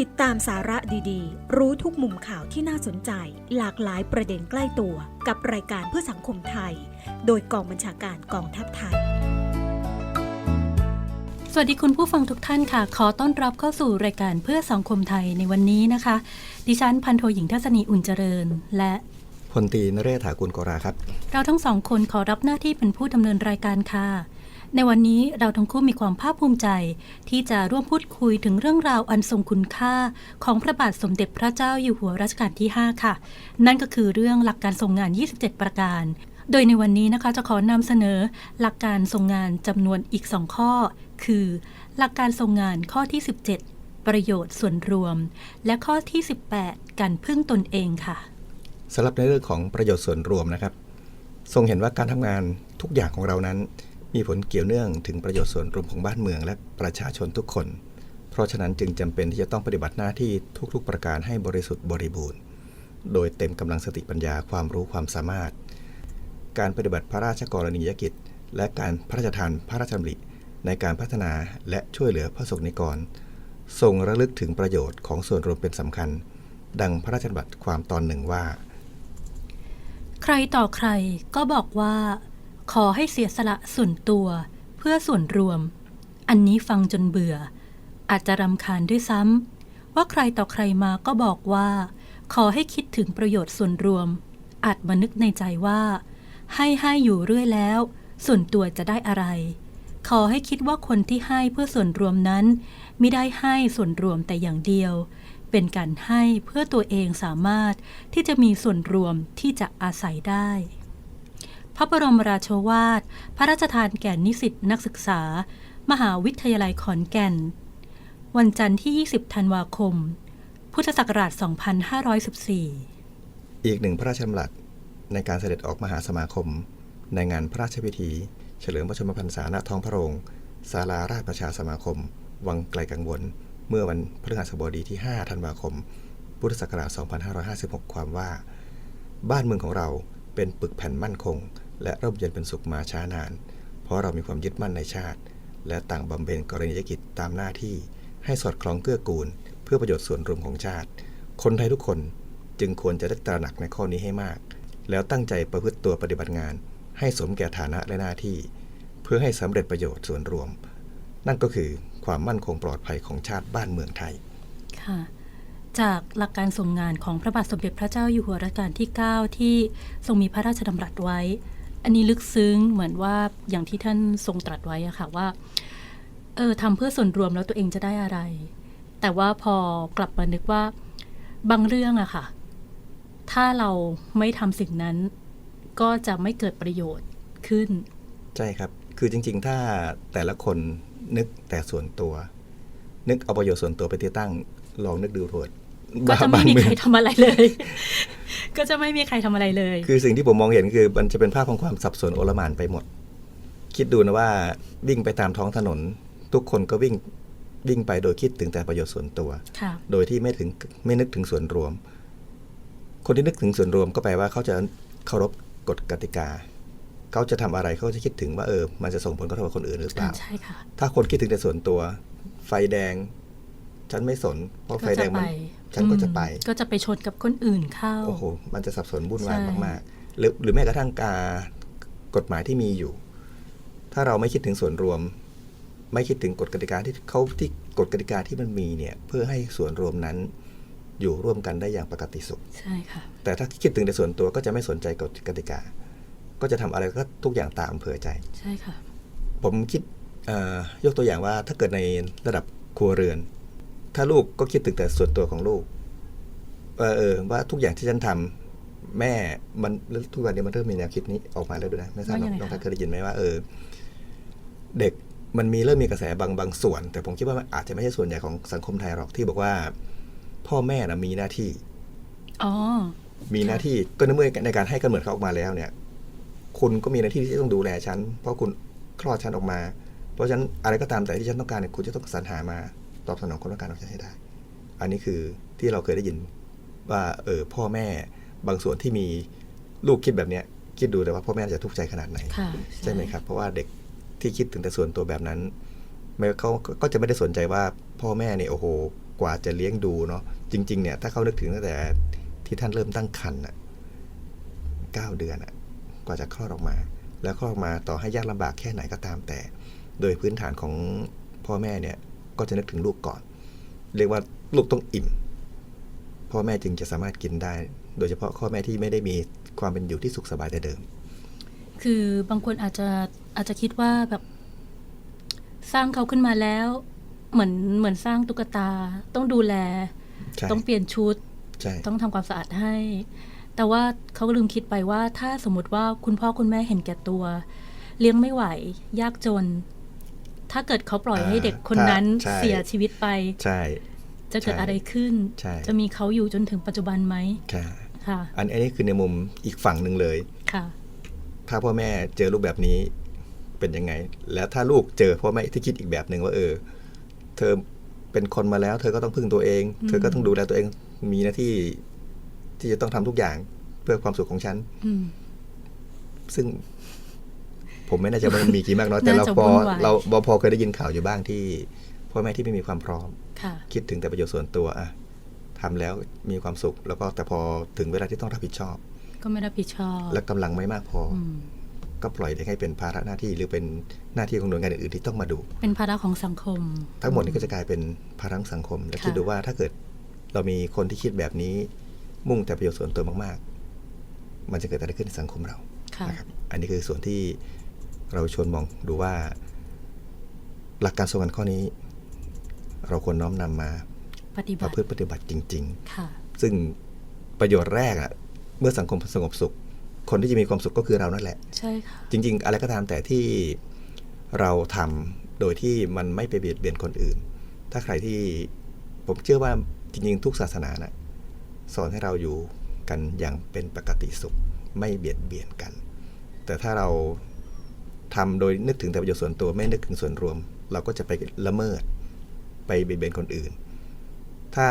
ติดตามสาระดีๆ รู้ทุกมุมข่าวที่น่าสนใจ หลากหลายประเด็นใกล้ตัว กับรายการเพื่อสังคมไทย โดยกองบัญชาการกองทัพไทย สวัสดีคุณผู้ฟังทุกท่านค่ะ ขอต้อนรับเข้าสู่รายการเพื่อสังคมไทยในวันนี้นะคะ ดิฉันพันโทหญิงทัศนีอุ่นเจริญ และพลตรีนเรศถากุลโกราครับ เราทั้งสองคนขอรับหน้าที่เป็นผู้ดำเนินรายการค่ะ ในวันนี้เราทั้งคู่มีความภาคภูมิใจ ที่จะร่วมพูดคุยถึงเรื่องราวอันทรงคุณค่า ของพระบาทสมเด็จพระเจ้าอยู่หัวรัชกาลที่ 5 ค่ะ นั่นก็คือเรื่องหลักการทรงงาน 27 ประการ โดยในวันนี้นะคะจะขอนำเสนอหลักการทรงงานจำนวนอีก 2 ข้อ คือ หลักการทรงงานข้อที่ 17 ประโยชน์ส่วนรวม และข้อที่ 18 การพึ่งตนเองค่ะสำหรับในเรื่องของประโยชน์ส่วนรวมนะครับ ทรงเห็นว่าการทำงานทุกอย่างของเรานั้น มีผลเกี่ยวเนื่องถึงประโยชน์ส่วนรวมของบ้านเมืองและประชาชนทุกคน เพราะฉะนั้นจึงจำเป็นที่จะต้องปฏิบัติหน้าที่ทุกๆ ประการให้บริสุทธิ์บริบูรณ์ โดยเต็มกำลังสติปัญญาความรู้ความสามารถ การปฏิบัติพระราชกรณียกิจ และการพระราชทานพระราชดำริในการพัฒนาและช่วยเหลือพระสงฆ์นิกรทรงระลึกถึงประโยชน์ของส่วนรวมเป็นสำคัญ ดังพระราชบัญญัติความตอนหนึ่งว่า ใครต่อใครก็บอกว่า ขอให้เสียสละส่วนตัวเพื่อส่วนรวม อันนี้ฟังจนเบื่อ อาจจะรำคาญด้วยซ้ำว่าใครต่อใครมาก็บอกว่า ขอให้คิดถึงประโยชน์ส่วนรวม อาจมานึกในใจว่า ให้ให้อยู่เรื่อยแล้ว ส่วนตัวจะได้อะไร ขอให้คิดว่าคนที่ให้เพื่อส่วนรวมนั้นไม่ได้ให้ส่วนรวมแต่อย่างเดียว เป็นการให้เพื่อตัวเองสามารถที่จะมีส่วนรวมที่จะอาศัยได้ พระบรมราโชวาท พระราชทานแก่นิสิตนักศึกษา มหาวิทยาลัยขอนแก่น วันจันทร์ที่ 20 ธันวาคม พุทธศักราช 2514 อีกหนึ่งพระราชดำรัสในการเสด็จออกมหาสมาคม ในงานพระราชพิธี เฉลิมพระชนมพรรษาณท้องพระโรงศาลาราชประชาสมาคม วังไกลกังวล เมื่อวันพฤหัสบดีที่ 5 ธันวาคม พุทธศักราช 2556 ความว่า บ้านเมืองของเรา เป็นปึกแผ่นมั่นคง และร่มเย็นเป็นสุขมาช้านาน เพราะเรามีความยึดมั่นในชาติ และต่างบำเพ็ญกรณียกิจตามหน้าที่ ให้สอดคล้องเกื้อกูล เพื่อประโยชน์ส่วนรวมของชาติ คนไทยทุกคนจึงควรจะได้ตระหนักในข้อนี้ให้มาก แล้วตั้งใจประพฤติตัวปฏิบัติงาน ให้สมแก่ฐานะและหน้าที่ เพื่อให้สำเร็จประโยชน์ส่วนรวม นั่นก็คือความมั่นคงปลอดภัยของชาติบ้านเมืองไทย ค่ะ จากหลักการทรงงานของพระบาทสมเด็จพระเจ้าอยู่หัวรัชกาลที่ 9 ที่ทรงมีพระราชดำรัสไว้ อันนี้ลึกซึ้งเหมือนว่าอย่างที่ท่านทรงตรัสไว้อะค่ะว่าเออทำเพื่อส่วนรวมแล้วตัวเองจะได้อะไร แต่ว่าพอกลับมานึกว่าบางเรื่องอะค่ะ ถ้าเราไม่ทำสิ่งนั้น ก็จะไม่เกิดประโยชน์ขึ้น ใช่ครับ คือจริง ๆ ถ้าแต่ละคนนึกแต่ส่วนตัว นึกเอาประโยชน์ส่วนตัวไปที่ตั้งลองนึกดูเถิด ก็จะไม่บ้านมีเมือใคงรทำอะไรเลย ก็จะไม่มีใครทำอะไรเลย คือสิ่งที่ผมมองเห็นคือมันจะเป็นภาพของความสับสนโอลหมานไปหมด คิดดูนะว่าวิ่งไปตามท้องถนน ทุกคนก็วิ่งวิ่งไปโดยคิดถึงแต่ประโยชน์ส่วนตัวค่ะโดยที่ไม่ถึงไม่นึกถึงส่วนรวม คนที่นึกถึงส่วนรวมก็แปลว่าเขาจะเคารพกฎกติกา เขาจะทำอะไรเขาจะคิดถึงว่าเออ มันจะส่งผลกระทบกับคนอื่นหรือเปล่าใช่ค่ะถ้าคนคิดถึงแต่ส่วนตัว ไฟแดง ฉันไม่สนเพราะไฟแดงมันฉันก็จะไปอืมก็จะไปชนกับคนอื่นเข้าโอ้โหมันจะสับสนวุ่นวายใช่มากๆหรือหรือแม้กระทั่งการกฎหมายที่มีอยู่ ถ้าเราไม่คิดถึงส่วนรวม ไม่คิดถึงกฎกติกาที่เขาที่กฎกติกาที่มันมีเนี่ย เพื่อให้ส่วนรวมนั้น อยู่ร่วมกันได้อย่างปกติสุขใช่ค่ะแต่ถ้าคิดถึงแต่ส่วนตัวก็จะไม่สนใจกฎกติกา ก็จะทำอะไรก็ทุกอย่างตามอำเภอใจใช่ค่ะ ผมคิดเอ่อยกตัวอย่างว่าถ้าเกิดในระดับครัวเรือน ถ้าลูกก็คิดถึงแต่ส่วนตัวของลูกว่าเออว่าทุกอย่างที่ฉันทำแม่มันทุกวันนี้มันเริ่มมีแนวคิดนี้ออกมาแล้วด้วยนะไม่ทราบว่ายังไงน้องคะท่านเคยได้ยินไหมว่าเออ เด็กมันมีเริ่มมีกระแสบางบางส่วน แต่ผมคิดว่ามันอาจจะไม่ใช่ส่วนใหญ่ของสังคมไทยหรอกที่บอกว่า พ่อแม่นะมีหน้าที่อ๋อมีหน้าที่ก็ในเมื่อในการให้กำเนิดเขาออกมาแล้วเนี่ย คุณก็มีหน้าที่ที่ต้องดูแลฉันเพราะคุณคลอดฉันออกมา เพราะฉะนั้นอะไรก็ตามแต่ที่ฉันต้องการเนี่ยคุณจะต้องสรรหามา ตอบสนองความต้องการของฉันให้ได้ อันนี้คือที่เราเคยได้ยินว่าเออพ่อแม่บางส่วนที่มีลูกคิดแบบเนี้ยคิดดูแต่ว่าพ่อแม่จะทุกข์ใจขนาดไหนค่ะใช่ไหมครับ เพราะว่าเด็กที่คิดถึงแต่ส่วนตัวแบบนั้นไม่เขาก็จะไม่ได้สนใจว่าพ่อแม่เนี่ยโอ้โหกว่าจะเลี้ยงดูเนาะจริง ๆ เนี่ยถ้าเขานึกถึงตั้งแต่ที่ท่านเริ่มตั้งครรภ์อะเก้าเดือนอะกว่าจะคลอดออกมา แล้วคลอดออกมาต่อให้ยากลำบากแค่ไหนก็ตามแต่ โดยพื้นฐานของพ่อแม่เนี่ย ก็จะนึกถึงลูกก่อน เรียกว่าลูกต้องอิ่ม พ่อแม่จึงจะสามารถกินได้ โดยเฉพาะพ่อแม่ที่ไม่ได้มีความเป็นอยู่ที่สุขสบายแต่เดิม คือบางคนอาจจะอาจจะคิดว่าแบบสร้างเขาขึ้นมาแล้วเหมือนเหมือนสร้างตุ๊กตาต้องดูแลใช่ต้องเปลี่ยนชุดใช่ต้องทำความสะอาดให้ แต่ว่าเขาก็ลืมคิดไปว่าถ้าสมมติว่าคุณพ่อคุณแม่เห็นแก่ตัว เลี้ยงไม่ไหวยากจน ถ้าเกิดเขาปล่อยให้เด็กคนนั้นใช่เสียชีวิตไป ใช่ จะเกิดใช่อะไรขึ้นใช่จะมีเขาอยู่จนถึงปัจจุบันไหมใช่ค่ะอันอันนี้คือในมุมอีกฝั่งหนึ่งเลย ค่ะ ถ้าพ่อแม่เจอลูกแบบนี้เป็นยังไง แล้วถ้าลูกเจอพ่อแม่ที่คิดอีกแบบหนึ่งว่าเออ เธอเป็นคนมาแล้ว เธอก็ต้องพึ่งตัวเองอืมเธอก็ต้องดูแลตัวเอง มีหน้าที่ที่จะต้องทำทุกอย่างเพื่อความสุขของฉันอืมซึ่ง ผมไม่แน่ใจว่ามันมีกี่มากน้อยแต่เราน่าจะพอวุ่นวายเราเราพอเคยได้ยินข่าวอยู่บ้างที่พ่อแม่ที่ไม่มีความพร้อมค่ะคิดถึงแต่ประโยชน์ส่วนตัวอะทำแล้วมีความสุข แล้วก็แต่พอถึงเวลาที่ต้องรับผิดชอบ ก็ไม่รับผิดชอบ และกำลังไม่มากพอออืมก็ปล่อยเด็กให้เป็นภาระหน้าที่หรือเป็นหน้าที่ของหน่วยงานอื่นๆที่ต้องมาดู เป็นภาระของสังคม ทั้งหมดนี้ก็จะกลายเป็นภาระของสังคม และค่ะคิดดูว่าถ้าเกิดเรามีคนที่คิดแบบนี้ มุ่งแต่ประโยชน์ส่วนตัวมาก ๆ มันจะเกิดอะไรขึ้นในสังคมเราค่ะนะครับอันนี้คือส่วนที่ เราชวนมองดูว่า หลักการทรงกันข้อนี้ เราควรน้อมนำมาปฏิปบัระติพฤติปฏิบัติจริงค่ะๆซึ่งประโยชน์แรกอะเมื่อสังคมสงบสุข คนที่จะมีความสุขก็คือเรานั่นแหละ ใช่ค่ะ จริง ๆ อะไรก็ตามแต่ที่เราทำโดยที่มันไม่ไปเบียดเบียนคนอื่น ถ้าใครที่ผมเชื่อว่าจริงๆ ทุกศาสนานะสอนให้เราอยู่กันอย่างเป็นปกติสุข ไม่เบียดเบียนกัน แต่ถ้าเรา ทำโดยนึกถึงแต่ประโยชน์ส่วนตัวไม่นึกถึงส่วนรวม เราก็จะไปละเมิดไปเบียดเบียนคนอื่น ถ้า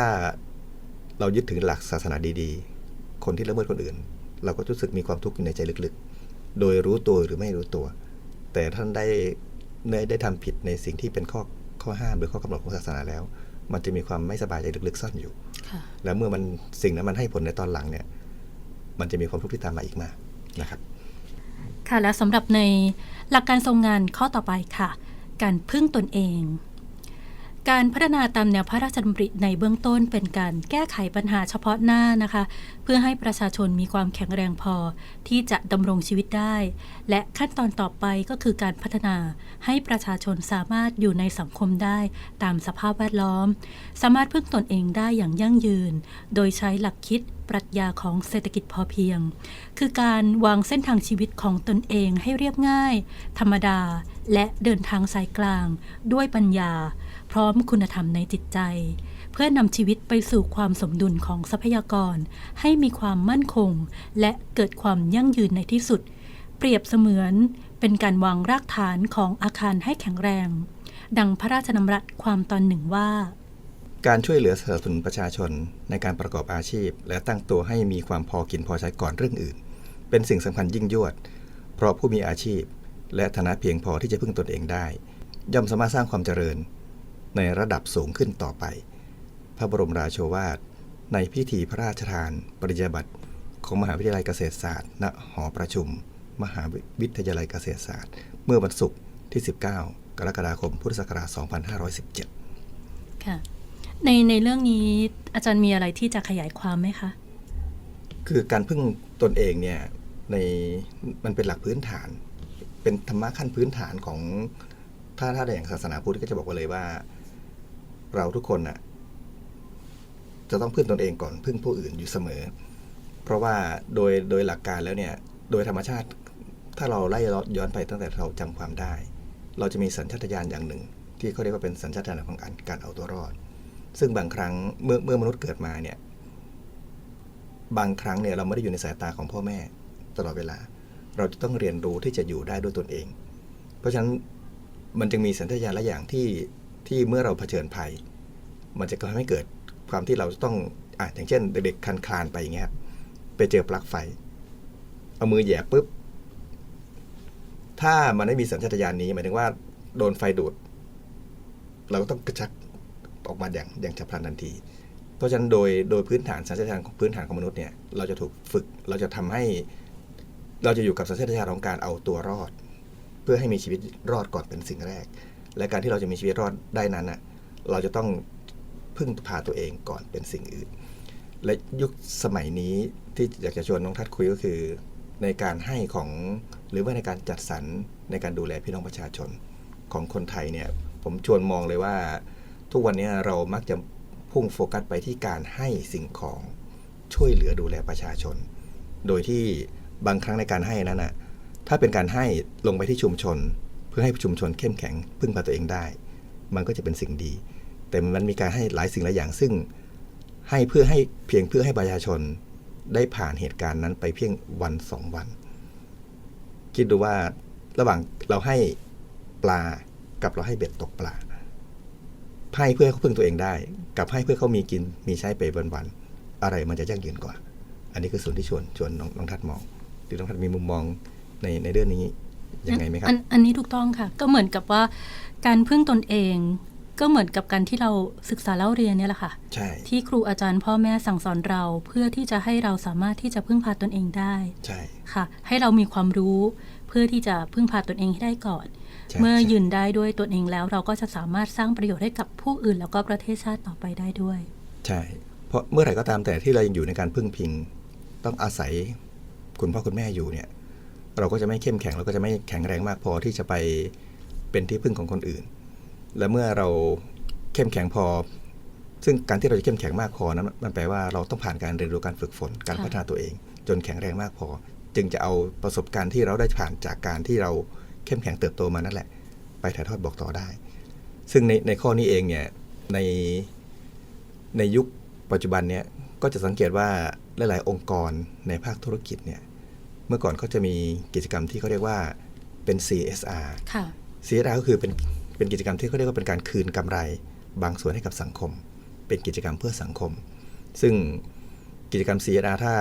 เรายึดถือหลักศาสนาดีๆ คนที่ละเมิดคนอื่น เราก็รู้สึกมีความทุกข์อยู่ในใจลึกๆ โดยรู้ตัวหรือไม่รู้ตัว แต่ท่านได้ได้ได้ทำผิดในสิ่งที่เป็นข้อข้อห้ามหรือข้อกำหนดของศาสนาแล้ว มันจะมีความไม่สบายใจลึกๆซ่อนอยู่ค่ะแล้วเมื่อมันสิ่งนั้นมันให้ผลในตอนหลังเนี่ย มันจะมีความทุกข์ที่ตามมาอีกมากนะครับ ค่ะและสำหรับใน หลักการทรงงานข้อต่อไปค่ะ การพึ่งตนเอง การพัฒนาตามแนวพระราชดำริในเบื้องต้นเป็นการแก้ไขปัญหาเฉพาะหน้านะคะ เพื่อให้ประชาชนมีความแข็งแรงพอที่จะดำรงชีวิตได้ และขั้นตอนต่อไปก็คือการพัฒนาให้ประชาชนสามารถอยู่ในสังคมได้ตามสภาพแวดล้อม สามารถพึ่งตนเองได้อย่างยั่งยืน โดยใช้หลักคิดปรัชญาของเศรษฐกิจพอเพียง คือการวางเส้นทางชีวิตของตนเองให้เรียบง่าย ธรรมดา และเดินทางสายกลาง ด้วยปัญญา พร้อมคุณธรรมในจิตใจ เพื่อนำชีวิตไปสู่ความสมดุลของทรัพยากร ให้มีความมั่นคง และเกิดความยั่งยืนในที่สุด เปรียบเสมือนเป็นการวางรากฐานของอาคารให้แข็งแรง ดังพระราชดำรัสความตอนหนึ่งว่า การช่วยเหลือสนับสนุนประชาชนในการประกอบอาชีพ และตั้งตัวให้มีความพอกินพอใช้ก่อนเรื่องอื่น เป็นสิ่งสำคัญยิ่งยวด เพราะผู้มีอาชีพ และฐานะเพียงพอที่จะพึ่งตนเองได้ ย่อมสามารถสร้างความเจริญ ในระดับสูงขึ้นต่อไป พระบรมราโชวาท ในพิธีพระราชทานปริญญาบัตรของมหาวิทยาลัยเกษตรศาสตร์ ณ หอประชุม มหาวิทยาลัยเกษตรศาสตร์ เมื่อวันศุกร์ที่ 19 กรกฎาคม พุทธศักราช 2517 ค่ะ ในในเรื่องนี้อาจารย์มีอะไรที่จะขยายความไหมคะ คือการพึ่งตนเองเนี่ยในมันเป็นหลักพื้นฐาน เป็นธรรมะขั้นพื้นฐานของถ้าถ้าอย่างศาสนาพุทธก็จะบอกไว้เลยว่า เราทุกคนน่ะจะต้องพึ่งตนเองก่อนพึ่งผู้อื่นอยู่เสมอ เพราะว่าโดยโดยหลักการแล้วเนี่ย โดยธรรมชาติถ้าเราไล่ย้อนไปตั้งแต่เราจำความได้ เราจะมีสัญชาตญาณอย่างหนึ่ง ที่เขาเรียกว่าเป็นสัญชาตญาณของการการเอาตัวรอด ซึ่งบางครั้งเมื่อเมื่อมนุษย์เกิดมาเนี่ย บางครั้งเนี่ยเราไม่ได้อยู่ในสายตาของพ่อแม่ตลอดเวลา เราจะต้องเรียนรู้ที่จะอยู่ได้ด้วยตนเอง เพราะฉะนั้นมันจึงมีสัญชาตญาณหลายอย่างที่ ที่เมื่อเราเผชิญภัย มันจะทำให้เกิดความที่เราต้องอะอย่างเช่น เด็กๆคันคลานไปอย่างเงี้ยไปเจอปลั๊กไฟ เอามือแย่ปุ๊บ ถ้ามันไม่มีสัญชาตญาณนี้หมายถึงว่าโดนไฟดูด เราก็ต้องกระชักออกมาอย่างอย่างฉับพลันทันที เพราะฉะนั้นโดยโดยพื้นฐานสัญชาตญาณของพื้นฐานของมนุษย์เนี่ยเราจะถูกฝึกเราจะทำให้เราจะอยู่กับสัญชาตญาณของการเอาตัวรอด เพื่อให้มีชีวิตรอดก่อนเป็นสิ่งแรก และการที่เราจะมีชีวิตรอดได้นั้นน่ะเราจะต้องพึ่งพาตัวเองก่อนเป็นสิ่งอื่น และยุคสมัยนี้ที่อยากจะชวนน้องทัดคุยก็คือ ในการให้ของหรือว่าในการจัดสรรในการดูแลพี่น้องประชาชนของคนไทยเนี่ยผมชวนมองเลยว่า ทุกวันนี้เรามักจะพุ่งโฟกัสไปที่การให้สิ่งของช่วยเหลือดูแลประชาชน โดยที่บางครั้งในการให้นั้นน่ะถ้าเป็นการให้ลงไปที่ชุมชน เพื่อให้ชุมชนเข้มแข็งพึ่งพาตัวเองได้ มันก็จะเป็นสิ่งดี แต่มันมีการให้หลายสิ่งหลายอย่างซึ่งให้เพื่อให้เพียงเพื่อให้ประชาชนได้ผ่านเหตุการณ์นั้นไปเพียงวันสองวัน คิดดูว่าระหว่างเราให้ปลากับเราให้เบ็ดตกปลาให้เพื่อให้เขาพึ่งตัวเองได้ กับให้เพื่อเขามีกินมีใช้ไปวันๆอะไรมันจะยั่งยืนกว่า อันนี้คือส่วนที่ชวนชวนน้องทัดมองหรือน้องทัดมีมุมมองในในเรื่องนี้ ยังไงไหมครับอันอันนี้ถูกต้องค่ะ ก็เหมือนกับว่าการพึ่งตนเองก็เหมือนกับการที่เราศึกษาเล่าเรียนเนี่ยแหละค่ะใช่ที่ครูอาจารย์พ่อแม่สั่งสอนเราเพื่อที่จะให้เราสามารถที่จะพึ่งพาตนเองได้ ใช่ ค่ะ ให้เรามีความรู้เพื่อที่จะพึ่งพาตนเองให้ได้ก่อนใช่เมื่อใช่ยืนได้ด้วยตนเองแล้ว เราก็จะสามารถสร้างประโยชน์ให้กับผู้อื่น แล้วก็ประเทศชาติต่อไปได้ด้วย ใช่ เพราะเมื่อไหร่ก็ตามแต่ที่เรายังอยู่ในการพึ่งพิง ต้องอาศัยคุณพ่อคุณแม่อยู่เนี่ย เราก็จะไม่เข้มแข็งเราก็จะไม่แข็งแรงมากพอที่จะไปเป็นที่พึ่งของคนอื่น และเมื่อเราเข้มแข็งพอ ซึ่งการที่เราจะเข้มแข็งมากพอนั้นมันแปลว่าเราต้องผ่านการเรียนรู้การฝึกฝนการพัฒนาตัวเอง จนแข็งแรงมากพอ จึงจะเอาประสบการณ์ที่เราได้ผ่านจากการที่เราเข้มแข็งเติบโตมานั่นแหละ ไปถ่ายทอดบอกต่อได้ ซึ่งในในข้อนี้เองเนี่ยในในยุคปัจจุบันเนี่ยก็จะสังเกตว่าหลาย ๆ องค์กรในภาคธุรกิจเนี่ย เมื่อก่อนเขาจะมีกิจกรรมที่เขาเรียกว่าเป็น CSR ค่ะ CSR ก็คือเป็นเป็นกิจกรรมที่เขาเรียกว่าเป็นการคืนกำไร บางส่วนให้กับสังคม เป็นกิจกรรมเพื่อสังคม ซึ่งกิจกรรม CSR ถ้า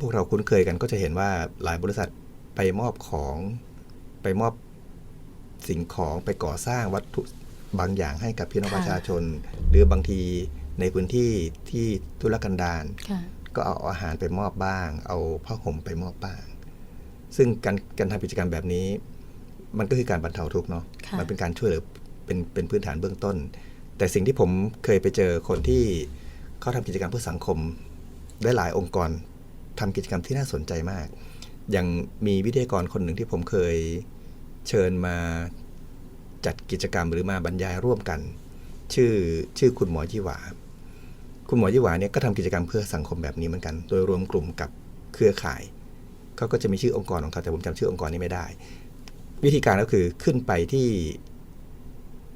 พวกเราคุ้นเคยกันก็จะเห็นว่าหลายบริษัทไปมอบของไปมอบสิ่งของไปก่อสร้างวัตถุบางอย่างให้กับพี่น้องค่ะประชาชน หรือบางทีในพื้นที่ที่ทุรกันดารค่ะ ก็เอาอาหารไปมอบบ้าง เอาผ้าห่มไปมอบบ้าง ซึ่งการการทำกิจกรรมแบบนี้ มันก็คือการบรรเทาทุกข์เนาะค่ะมันเป็นการช่วยเหลือเป็นเป็นพื้นฐานเบื้องต้น แต่สิ่งที่ผมเคยไปเจอคนที่เขาทำกิจกรรมเพื่อสังคมได้หลายองค์กรทำกิจกรรมที่น่าสนใจมาก อย่างมีวิทยากรคนหนึ่งที่ผมเคยเชิญมาจัดกิจกรรมหรือมาบรรยายร่วมกัน ชื่อชื่อคุณหมอยี่หวา คุณหมอยี่หวาเนี่ยก็ทำกิจกรรมเพื่อสังคมแบบนี้เหมือนกัน โดยรวมกลุ่มกับเครือข่ายเขาก็จะมีชื่อองค์กรของเขาแต่ผมจำชื่อองค์กรนี้ไม่ได้ วิธีการก็คือขึ้นไปที่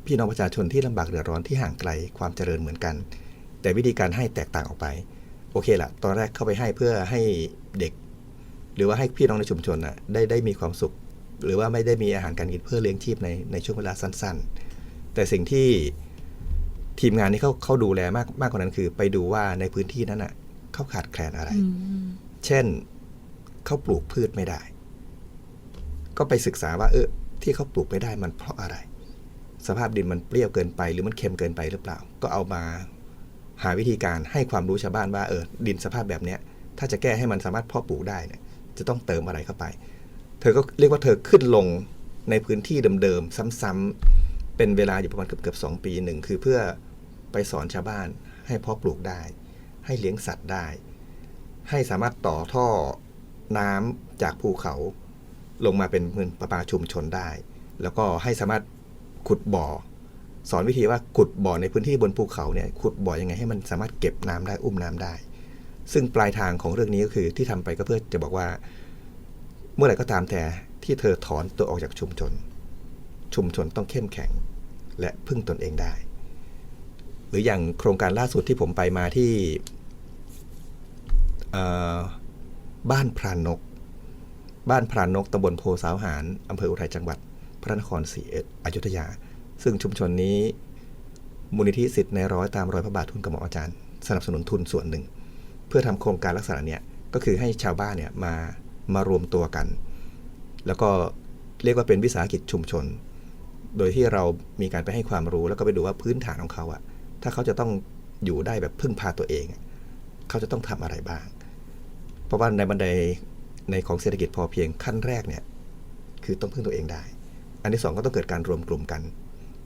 พี่น้องประชาชนที่ลำบากเดือดร้อนที่ห่างไกลความเจริญเหมือนกัน แต่วิธีการให้แตกต่างออกไป โอเคละตอนแรกเข้าไปให้เพื่อให้เด็ก หรือว่าให้พี่น้องในชุมชนน่ะได้ได้มีความสุข หรือว่าไม่ได้มีอาหารการกินเพื่อเลี้ยงชีพในในช่วงเวลาสั้น ๆ แต่สิ่งที่ ทีมงานนี้เขาเขาดูแลมากมากกว่านั้นคือ ไปดูว่าในพื้นที่นั้นน่ะเขาขาดแคลนอะไรอืมเช่นเขาปลูกพืชไม่ได้ ก็ไปศึกษาว่า เออ ที่เขาปลูกไม่ได้มันเพราะอะไร สภาพดินมันเปรี้ยวเกินไป หรือมันเค็มเกินไปหรือเปล่า ก็เอามาหาวิธีการให้ความรู้ชาวบ้านว่าเออดินสภาพแบบเนี้ย ถ้าจะแก้ให้มันสามารถเพาะปลูกได้เนี่ย จะต้องเติมอะไรเข้าไป เธอก็เรียกว่าเธอขึ้นลงในพื้นที่เดิมๆซ้ำๆ เป็นเวลาอยู่ประมาณเกือบๆสองปีหนึ่งคือเพื่อไปสอนชาวบ้านให้เพาะปลูกได้ ให้เลี้ยงสัตว์ได้ ให้สามารถต่อท่อน้ำจากภูเขาลงมาเป็นเมืองประปาชุมชนได้ แล้วก็ให้สามารถขุดบ่อ สอนวิธีว่าขุดบ่อในพื้นที่บนภูเขาเนี่ยขุดบ่อยังไงให้มันสามารถเก็บน้ำได้อุ้มน้ำได้ ซึ่งปลายทางของเรื่องนี้ก็คือที่ทำไปก็เพื่อจะบอกว่า เมื่อไหร่ก็ตามแต่ที่เธอถอนตัวออกจากชุมชน ชุมชนต้องเข้มแข็ง และพึ่งตนเองได้ หรืออย่างโครงการล่าสุดที่ผมไปมาที่บ้านพรานนก บ้านพรานนกตำบลโพสาวหารอำเภออุทัยจังหวัด พระนครศรีอยุธยา ซึ่งชุมชนนี้มูลนิธิสิทธิ์ในร้อยตามรอยพระบาททุนกระหม่อมอาจารย์ สนับสนุนทุนส่วนหนึ่ง เพื่อทำโครงการลักษณะเนี้ยก็คือให้ชาวบ้านเนี่ยมามารวมตัวกัน แล้วก็เรียกว่าเป็นวิสาหกิจชุมชน โดยที่เรามีการไปให้ความรู้แล้วก็ไปดูว่าพื้นฐานของเขาอะถ้าเขาจะต้องอยู่ได้แบบพึ่งพาตัวเอง เขาจะต้องทำอะไรบ้าง เพราะว่าในบันไดในของเศรษฐกิจพอเพียงขั้นแรกเนี่ยคือต้องพึ่งตัวเองได้ อันที่สองก็ต้องเกิดการรวมกลุ่มกัน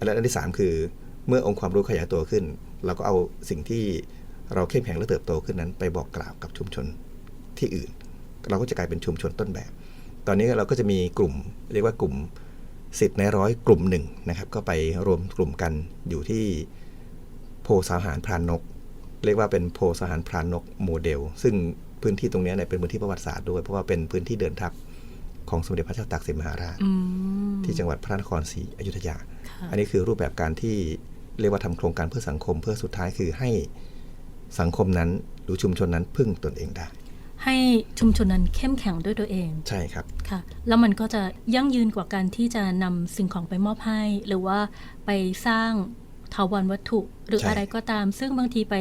และอันที่สามคือ เมื่อองค์ความรู้ขยายตัวขึ้น เราก็เอาสิ่งที่เราเข้มแข็งและเติบโตขึ้นนั้น ไปบอกกล่าวกับชุมชนที่อื่น เราก็จะกลายเป็นชุมชนต้นแบบ ตอนนี้เราก็จะมีกลุ่ม เรียกว่ากลุ่ม สิทธิ์ในร้อยกลุ่มหนึ่งนะครับก็ไปรวมกลุ่มกันอยู่ที่โพสาหารพรานนก เรียกว่าเป็นโพสาหารพรานนกโมเดล ซึ่งพื้นที่ตรงเนี้ยเนี่ยเป็นพื้นที่ประวัติศาสตร์ด้วยเพราะว่าเป็นพื้นที่เดินทัพของสมเด็จพระเจ้าตากสินมหาราชอืมที่จังหวัดพระนครศรีอยุธยาค่ะอันนี้คือรูปแบบการที่เรียกว่าทำโครงการเพื่อสังคมเพื่อสุดท้ายคือให้สังคมนั้นหรือชุมชนนั้นพึ่งตนเองได้ ให้ชุมชนนั้นเข้มแข็งด้วยตัวเองใช่ครับค่ะ แล้วมันก็จะยั่งยืนกว่าการที่จะนำสิ่งของไปมอบให้ หรือว่าไปสร้างทาวรวัตถุ หรือใช่อะไรก็ตาม ซึ่งบางทีไป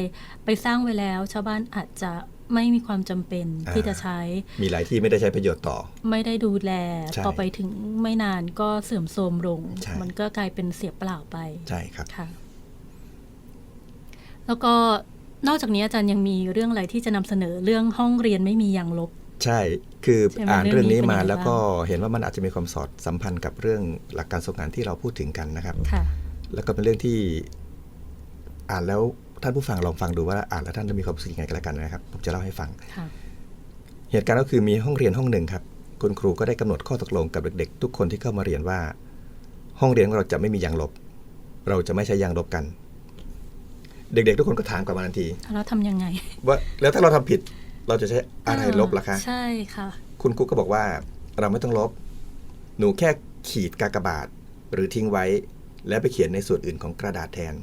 ไปสร้างไว้แล้ว ชาวบ้านอาจจะไม่มีความจำเป็นที่จะใช้ มีหลายที่ไม่ได้ใช้ประโยชน์ต่อ ไม่ได้ดูแลใช่พอไปถึงไม่นานก็เสื่อมโทรมลงใช่มันก็กลายเป็นเสียเปล่าไป ใช่ครับค่ะ แล้วก็ นอกจากนี้อาจารย์ยังมีเรื่องอะไรที่จะนำเสนอเรื่องห้องเรียนไม่มียางลบ ใช่ คือใช่ไหมอ่านเรื่องนี้เรื่องนี้มาเป็นยังไงแล้วก็เห็นว่ามันอาจจะมีความสอดสัมพันธ์กับเรื่องหลักการทรงงานที่เราพูดถึงกันนะครับค่ะแล้วก็เป็นเรื่องที่อ่านแล้วท่านผู้ฟังลองฟังดูว่าอ่านแล้วท่านจะมีความรู้สึกยังไงกันแล้วกันนะครับ ผมจะเล่าให้ฟังค่ะเหตุการณ์ก็คือมีห้องเรียนห้องหนึ่งครับ คุณครูก็ได้กำหนดข้อตกลงกับเด็กๆ ทุกคนที่เข้ามาเรียนว่า ห้องเรียนของเราจะไม่มียางลบ เราจะไม่ใช้ยางลบกัน เด็กๆ ทุกคนก็ถามกลับมาทันที แล้วทำยังไง ว่าแล้วถ้าเราทำผิดเราจะใช้อะไรลบล่ะคะ ใช่ค่ะ คุณครูก็บอกว่าเราไม่ต้องลบ หนูแค่ขีดกากบาท หรือทิ้งไว้ แล้วไปเขียนในส่วนอื่นของกระดาษแทน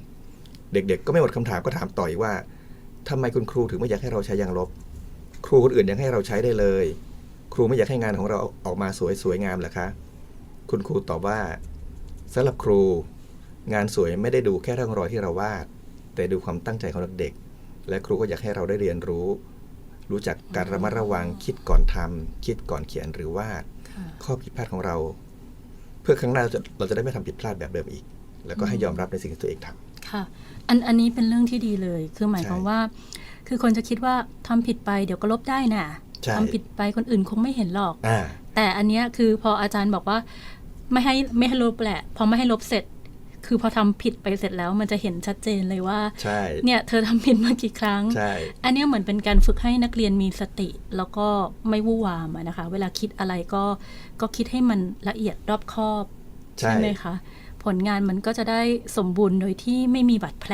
เด็กๆ ก็ไม่หมดคำถามก็ถามต่ออีกว่าทำไมคุณครูถึงไม่อยากให้เราใช้ยางลบ ครูคนอื่นยังให้เราใช้ได้เลย ครูไม่อยากให้งานของเราออกมาสวยสวยงามเหรอคะ คุณครูตอบว่าสำหรับครู งานสวยไม่ได้ดูแค่ร่องรอยที่เราวาด แต่ดูความตั้งใจของเด็กๆและครูก็อยากให้เราได้เรียนรู้ รู้จักการระมัดระวังคิดก่อนทำคิดก่อนเขียนหรือวาดค่ะข้อผิดพลาดของเรา เพื่อครั้งหน้าเราจะเราจะได้ไม่ทำผิดพลาดแบบเดิมอีก แล้วก็ให้ยอมรับในสิ่งที่ตัวเองทำค่ะอันอันนี้เป็นเรื่องที่ดีเลย คือหมายความใช่ว่า คือคนจะคิดว่าทำผิดไปเดี๋ยวก็ลบได้น่ะใช่ทำผิดไปคนอื่นคงไม่เห็นหรอกอ่าแต่อันเนี้ยคือพออาจารย์บอกว่า ไม่ให้ไม่ให้ลบแหละ พอไม่ให้ลบเสร็จ คือพอทำผิดไปเสร็จแล้วมันจะเห็นชัดเจนเลยว่าใช่เนี่ยเธอทำผิดมากี่ครั้งใช่อันเนี้ยเหมือนเป็นการฝึกให้นักเรียนมีสติ แล้วก็ไม่วู่วามอะนะคะ เวลาคิดอะไรก็ก็คิดให้มันละเอียดรอบคอบใช่ไหมคะผลงานมันก็จะได้สมบูรณ์โดยที่ไม่มีบาดแผล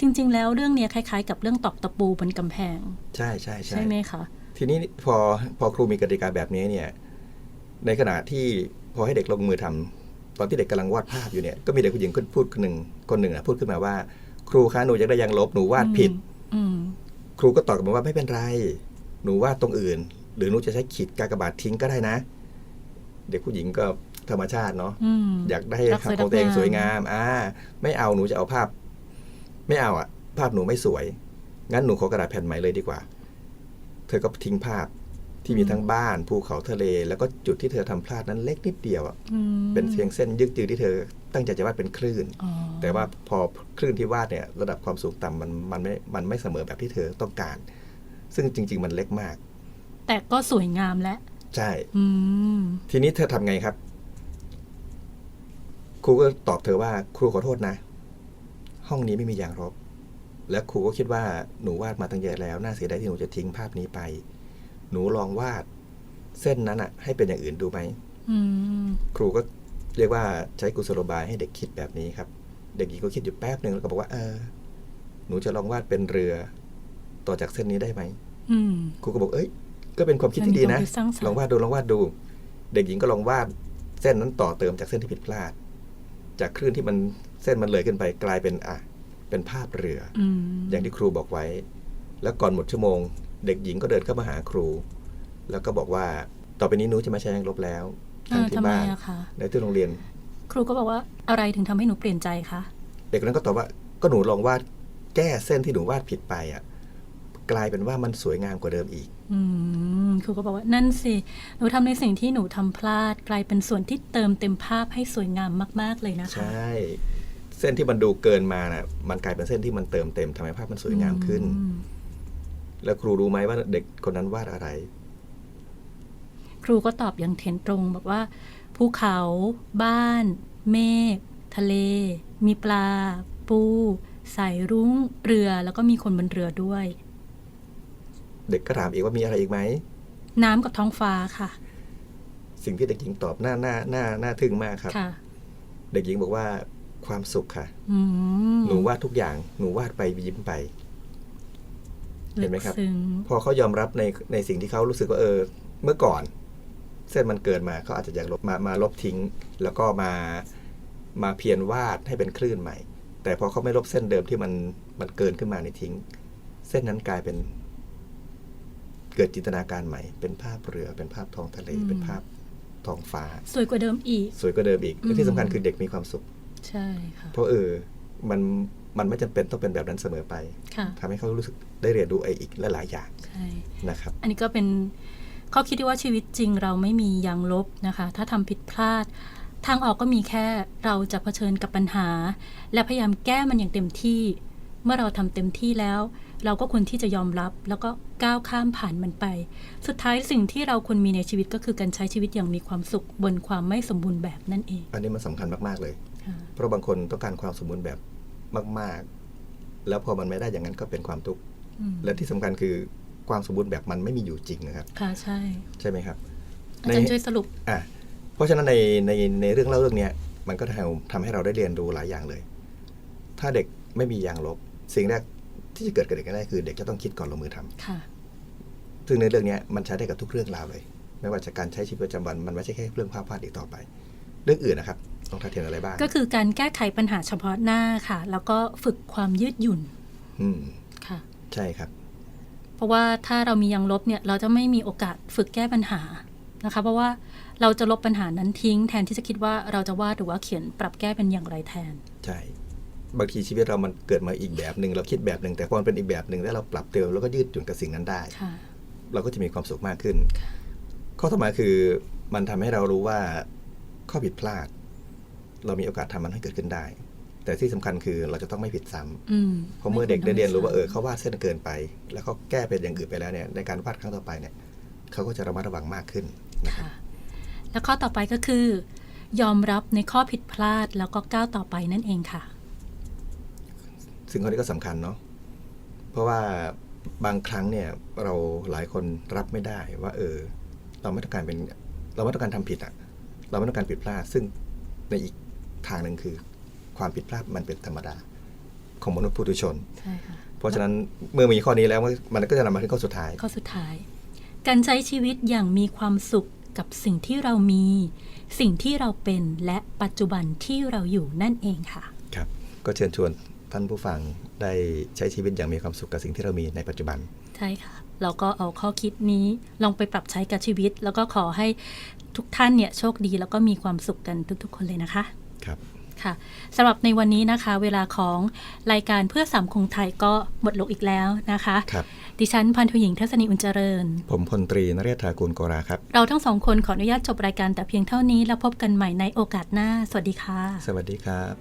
จริง ๆ แล้วเรื่องเนี้ยคล้าย ๆ กับเรื่องตอกตะปูบนกำแพง ใช่ใช่ใช่ใช่ไหมคะทีนี้พอพอครูมีกติกาแบบนี้เนี่ยในขณะที่พอให้เด็กลงมือทำ ตอนที่เด็กกำลังวาดภาพอยู่เนี่ยก็มีเด็กผู้หญิงคนพูดคนหนึ่งคนหนึ่งอะพูดขึ้นมาว่า ครูคะหนูอยากได้ยางลบหนูวาดผิดอืมครูก็ตอบกลับมาว่าไม่เป็นไร หนูวาดตรงอื่น หรือหนูจะใช้ขีดกากบาททิ้งก็ได้นะ เด็กผู้หญิงก็ธรรมชาติเนาะอืมอยากได้รักสวยของตัวเองรักงามสวยงามอ่าไม่เอาหนูจะเอาภาพ ไม่เอาอะภาพหนูไม่สวย งั้นหนูขอกระดาษแผ่นใหม่เลยดีกว่า เธอก็ทิ้งภาพ ที่มีทั้งบ้านภูเขาทะเล แล้วก็จุดที่เธอทำพลาดนั้นเล็กนิดเดียวอะอืมเป็นเพียงเส้นยึกยือที่เธอตั้งใจจะวาดเป็นคลื่นอ๋อแต่ว่าพอคลื่นที่วาดเนี่ยระดับความสูงต่ำมันมันไม่มันไม่เสมอแบบที่เธอต้องการ ซึ่งจริง ๆ มันเล็กมาก แต่ก็สวยงามแล้วใช่อืมทีนี้เธอทำไงครับ ครูก็ตอบเธอว่า ครูขอโทษนะ ห้องนี้ไม่มียางลบและครูก็คิดว่าหนูวาดมาตั้งเยอะแล้ว น่าเสียดายที่หนูจะทิ้งภาพนี้ไป หนูลองวาด เส้นนั้นอะให้เป็นอย่างอื่นดูไหมอืมครูก็เรียกว่าใช้กุศโลบายให้เด็กคิดแบบนี้ครับ เด็กหญิงก็คิดอยู่แป๊บหนึ่งแล้วก็บอกว่าเออหนูจะลองวาดเป็นเรือ ต่อจากเส้นนี้ได้ไหมอืมครูก็บอกเอ้ย ก็เป็นความคิดที่ดีนะเป็นความคิดสร้างสรรค์ลองวาดดูลองวาดดู เด็กหญิงก็ลองวาด เส้นนั้นต่อเติมจากเส้นที่ผิดพลาด จากคลื่นที่มันเส้นมันเลยขึ้นไปกลายเป็นอะเป็นภาพเรืออืมอย่างที่ครูบอกไว้ แล้วก่อนหมดชั่วโมง เด็กหญิงก็เดินเข้ามาหาครู แล้วก็บอกว่าต่อไปนี้หนูจะไม่ใช้ยางลบแล้วเอทั้งอที่ทำไมบ้านอะคะในที่โรงเรียน ครูก็บอกว่าอะไรถึงทำให้หนูเปลี่ยนใจคะเด็กคนนั้นก็ตอบว่าก็หนูลองวาดแก้เส้นที่หนูวาดผิดไปอะกลายเป็นว่ามันสวยงามกว่าเดิมอีกอืมครูก็บอกว่านั่นสิ หนูทำในสิ่งที่หนูทำพลาด กลายเป็นส่วนที่เติมเต็มภาพให้สวยงามมาก ๆ เลยนะคะ ใช่ เส้นที่มันดูเกินมานะมันกลายเป็นเส้นที่มันเติมเต็มทำให้ภาพมันสวยงามขึ้นอืม แล้วครูรู้ไหมว่าเด็กคนนั้นวาดอะไร ครูก็ตอบอย่างเถนตรงบอกว่าภูเขา บ้าน เมฆทะเล มีปลา ปูสายรุ้งเรือแล้วก็มีคนบนเรือด้วย เด็กก็ถามอีกว่ามีอะไรอีกไหมน้ำกับท้องฟ้าค่ะ สิ่งที่เด็กหญิงตอบน่าน่าน่าน่าทึ่งมากครับ ค่ะ เด็กหญิงบอกว่าความสุขค่ะ อืม หนูวาดทุกอย่าง หนูวาดไปยิ้มไป เห็นไหมครับลึกซึ้งพอเขายอมรับในในสิ่งที่เขารู้สึกว่าเออ เมื่อก่อน เส้นมันเกินมาเขาอาจจะอยากลบมามาลบทิ้ง แล้วก็มามาเพียรวาดให้เป็นคลื่นใหม่ แต่พอเขาไม่ลบเส้นเดิมที่มันมันเกินขึ้นมาในทิ้ง เส้นนั้นกลายเป็น เกิดจินตนาการใหม่ เป็นภาพเรือ เป็นภาพท้องทะเลอืมเป็นภาพท้องฟ้า สวยกว่าเดิมอีก สวยกว่าเดิมอีกอืมและที่สำคัญคือเด็กมีความสุข ใช่ค่ะเพราะเออมัน มันไม่จำเป็นต้องเป็นแบบนั้นเสมอไปค่ะทำให้เขารู้สึกได้เรียนรู้ไอ้อีกหลายๆอย่างใช่นะครับ อันนี้ก็เป็นข้อคิดที่ว่าชีวิตจริงเราไม่มียางลบนะคะ ถ้าทำผิดพลาด ทางออกก็มีแค่เราจะเผชิญกับปัญหา และพยายามแก้มันอย่างเต็มที่ เมื่อเราทำเต็มที่แล้ว เราก็ควรที่จะยอมรับ แล้วก็ก้าวข้ามผ่านมันไป สุดท้ายสิ่งที่เราควรมีในชีวิตก็คือการใช้ชีวิตอย่างมีความสุขบนความไม่สมบูรณ์แบบนั่นเอง อันนี้มันสำคัญมากๆเลยค่ะเพราะบางคนต้องการความสมบูรณ์แบบ มาก ๆ แล้วพอมันไม่ได้อย่างนั้นก็เป็นความทุกข์อืมและที่สำคัญคือความสมบูรณ์แบบมันไม่มีอยู่จริงนะครับ ค่ะใช่ ใช่ไหมครับอาจารย์ช่วยสรุปอะเพราะฉะนั้นในในในเรื่องเล่าเรื่องเนี้ยมันก็ทำทำให้เราได้เรียนรู้หลายอย่างเลย ถ้าเด็กไม่มียางลบ สิ่งแรกที่จะเกิดกับเด็กแรกคือ เด็กจะต้องคิดก่อนลงมือทำค่ะ ซึ่งในเรื่องเนี้ยมันใช้ได้กับทุกเรื่องราวเลย ไม่ว่าจะการใช้ชีวิตประจำวันมันไม่ใช่แค่เรื่องภาพวาดอีกต่อไป เรื่องอื่นนะครับ ต้องทัดเทียนอะไรบ้าง ก็คือการแก้ไขปัญหาเฉพาะหน้าค่ะ แล้วก็ฝึกความยืดหยุ่นอืมค่ะ ใช่ครับ เพราะว่าถ้าเรามียังลบเนี่ยเราจะไม่มีโอกาสฝึกแก้ปัญหานะคะ เพราะว่าเราจะลบปัญหานั้นทิ้ง แทนที่จะคิดว่าเราจะวาดหรือว่าเขียนปรับแก้เป็นอย่างไรแทน ใช่ บางทีชีวิตเรามันเกิดมาอีกแบบหนึ่งเราคิดแบบหนึ่งแต่พอมันเป็นอีกแบบหนึ่งแล้วเราปรับเติมแล้วก็ยืดหยุ่นกับสิ่งนั้นได้ ค่ะ เราก็จะมีความสุขมากขึ้น ข้อต่อมาคือมันทำให้เรารู้ว่าข้อผิดพลาด เรามีโอกาสทำมันให้เกิดขึ้นได้ แต่ที่สำคัญคือเราจะต้องไม่ผิดซ้ำอืมเพราะเมื่อเด็กได้เรียนรู้ว่าเออเขาวาดเส้นเกินไป แล้วเขาแก้เป็นอย่างอื่นไปแล้วเนี่ยในการวาดครั้งต่อไปเนี่ยเขาก็จะระมัดระวังมากขึ้นนะครับค่ะแล้วข้อต่อไปก็คือ ยอมรับในข้อผิดพลาดแล้วก็ก้าวต่อไปนั่นเองค่ะ ซึ่งข้อนี้ก็สำคัญเนาะเพราะว่าบางครั้งเนี่ยเราหลายคนรับไม่ได้ว่า เออ เราไม่ต้องการเป็น เราไม่ต้องการทำผิดอะเราไม่ต้องการผิดพลาด ซึ่งในอีก ทางหนึ่งคือ ความผิดพลาดมันเป็นธรรมดา ของมนุษย์ปุถุชน ใช่ค่ะ เพราะฉะนั้นเมื่อมีข้อนี้แล้วมันก็จะนำมาถึงข้อสุดท้าย ข้อสุดท้าย การใช้ชีวิตอย่างมีความสุขกับสิ่งที่เรามี สิ่งที่เราเป็นและปัจจุบันที่เราอยู่นั่นเองค่ะ ครับ ก็เชิญชวนท่านผู้ฟังได้ใช้ชีวิตอย่างมีความสุขกับสิ่งที่เรามีในปัจจุบัน ใช่ค่ะ เราก็เอาข้อคิดนี้ลองไปปรับใช้กับชีวิต แล้วก็ขอให้ทุกท่านเนี่ยโชคดีแล้วก็มีความสุขกันทุกๆ คนเลยนะคะ ครับค่ะสำหรับในวันนี้นะคะ เวลาของรายการเพื่อสังคมไทยก็หมดลงอีกแล้วนะคะครับดิฉันพันธุหญิงทัศนีอุ่นเจริญ ผมพลตรีนเรศทากูลโกราครับ เราทั้งสองคนขออนุญาตจบรายการแต่เพียงเท่านี้แล้วพบกันใหม่ในโอกาสหน้า สวัสดีค่ะ สวัสดีครับ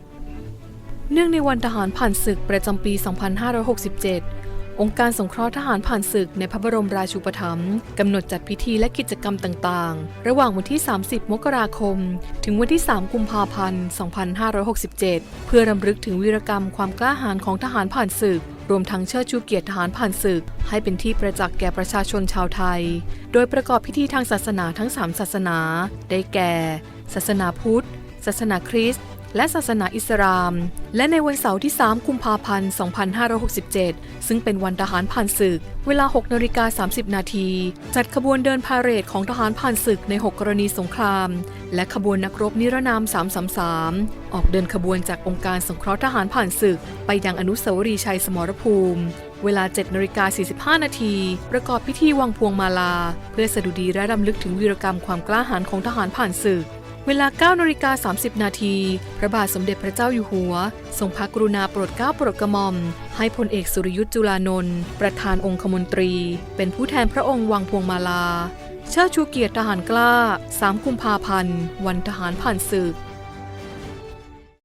เนื่องในวันทหารผ่านศึกประจำปี 2567 องค์การสงเคราะห์ทหารผ่านศึกในพระบรมราชูปถัมภ์กำหนดจัดพิธีและกิจกรรมต่างๆ ระหว่างวันที่ 30 มกราคม ถึงวันที่ 3 กุมภาพันธ์ 2567 เพื่อรำลึกถึงวีรกรรมความกล้าหาญของทหารผ่านศึก รวมทั้งเชิดชูเกียรติทหารผ่านศึก ให้เป็นที่ประจักษ์แก่ประชาชนชาวไทย โดยประกอบพิธีทางศาสนาทั้ง 3 ศาสนา ได้แก่ ศาสนาพุทธ ศาสนาคริสต์ และศาสนาอิสลาม และในวันเสาร์ที่ 3 กุมภาพันธ์ 2567 ซึ่งเป็นวันทหารผ่านศึก เวลา 6นาฬิกา30 นาที จัดขบวนเดินพาเหรดของทหารผ่านศึกใน 6 กรณีสงคราม และขบวนนักรบนิรนาม 333 ออกเดินขบวนจากองค์การสงเคราะห์ทหารผ่านศึก ไปยังอนุสาวรีย์ชัยสมรภูมิเวลา7นาฬิกา45 นาที ประกอบพิธีวางพวงมาลา เพื่อสดุดีและรำลึกถึงวีรกรรมความกล้าหาญของทหารผ่านศึก เวลา9นาฬิกา30 นาที พระบาทสมเด็จพระเจ้าอยู่หัว ทรงพระกรุณาโปรดเกล้าโปรดกระหม่อม ให้พลเอกสุรยุทธ์จุลานนท์ประธานองคมนตรี เป็นผู้แทนพระองค์วางพวงมาลา เชิดชูเกียรติทหารกล้า 3 กุมภาพันธ์ วันทหารผ่านศึก